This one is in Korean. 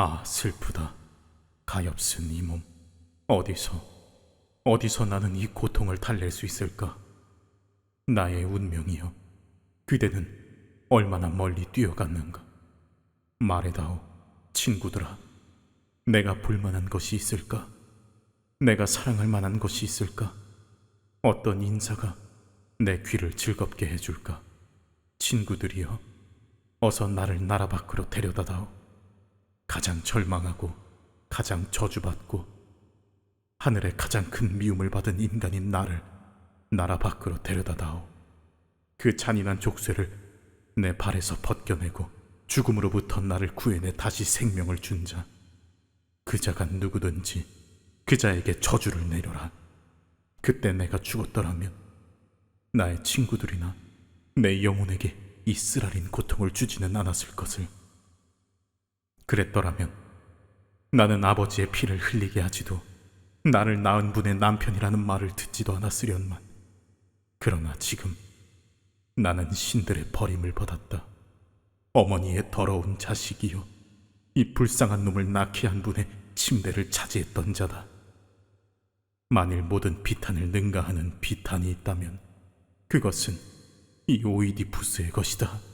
아, 슬프다. 가엾은 이 몸. 어디서, 어디서 나는 이 고통을 달랠 수 있을까? 나의 운명이여. 그대는 얼마나 멀리 뛰어갔는가? 말해다오, 친구들아. 내가 볼만한 것이 있을까? 내가 사랑할 만한 것이 있을까? 어떤 인사가 내 귀를 즐겁게 해줄까? 친구들이여, 어서 나를 나라 밖으로 데려다다오. 가장 절망하고 가장 저주받고 하늘에 가장 큰 미움을 받은 인간인 나를 나라 밖으로 데려다다오. 그 잔인한 족쇄를 내 발에서 벗겨내고 죽음으로부터 나를 구해내 다시 생명을 준 자. 그 자가 누구든지 그 자에게 저주를 내려라. 그때 내가 죽었더라면 나의 친구들이나 내 영혼에게 이 쓰라린 고통을 주지는 않았을 것을. 그랬더라면 나는 아버지의 피를 흘리게 하지도 나를 낳은 분의 남편이라는 말을 듣지도 않았으련만. 그러나 지금 나는 신들의 버림을 받았다. 어머니의 더러운 자식이요. 이 불쌍한 놈을 낳게 한 분의 침대를 차지했던 자다. 만일 모든 비탄을 능가하는 비탄이 있다면 그것은 이 오이디푸스의 것이다.